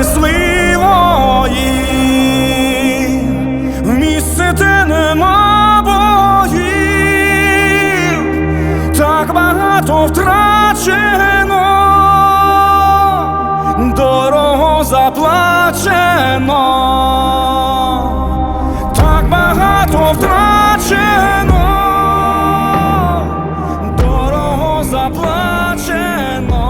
щасливої, в місце де нема боїв, так багато втрачено, дорого заплачено, так багато втрачено, дорого заплачено.